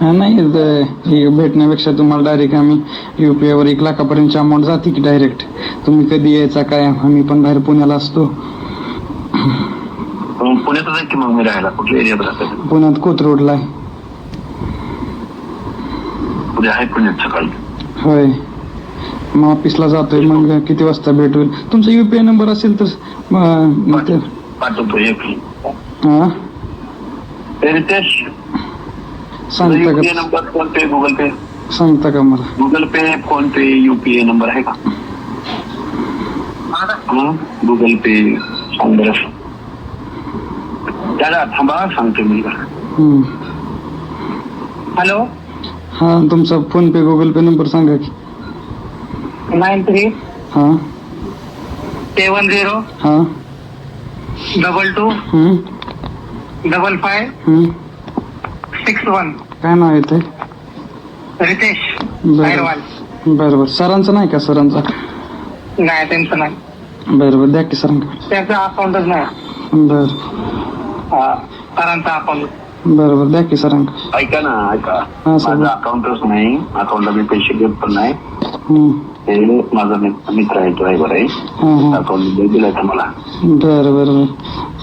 नाही भेटण्यापेक्षा तुम्हाला डायरेक्ट आम्ही यू पी आयवर एक लाखापर्यंतची अमाऊंट जाते की डायरेक्ट तुम्ही कधी यायचा काय आम्ही पण बाहेर पुण्याला असतो. की मग मी राहायला? कुठल्या एरियात राहतो? पुण्यात कोथ रोडला आहे. उद्या आहे पुण्यात सकाळी? होय. मग ऑफिसला जातोय मग किती वाजता भेट? होईल तुमचा यू पी आय नंबर असेल तर पाठवतो हा? रितेश? युपीए का number PhonePe Google Pay? सांगता का मला Google Pay PhonePe UPI number आहे का गुगल पे दादा थांबा सांगतो मी. हॅलो? हा तुमचा PhonePe Google Pay number सांगा की। नाईन थ्री हा। सेवन झिरो हा। Double two hmm, double five hmm. Six one काय नाव येते रितेश बरं. बरं बरं. सरांचं नाही का? सरांचा? नाही त्यांचं नाही. बरं बरं. द्या की सरांकडे त्यांचं अकाउंटच नाही. बरं. हा, सरांचा अकाउंट बरं बरं. द्या की सरांकडे ऐका ना ऐका. हा, सर. माझं अकाउंटच नाही. अकाउंटला मी पैसे घेत पण नाही. ते माझा मित्र मित्र आहे ड्रायव्हर आहे. हा हा. अकाउंट दिलाय का मला? बरं बरं बरं. हं?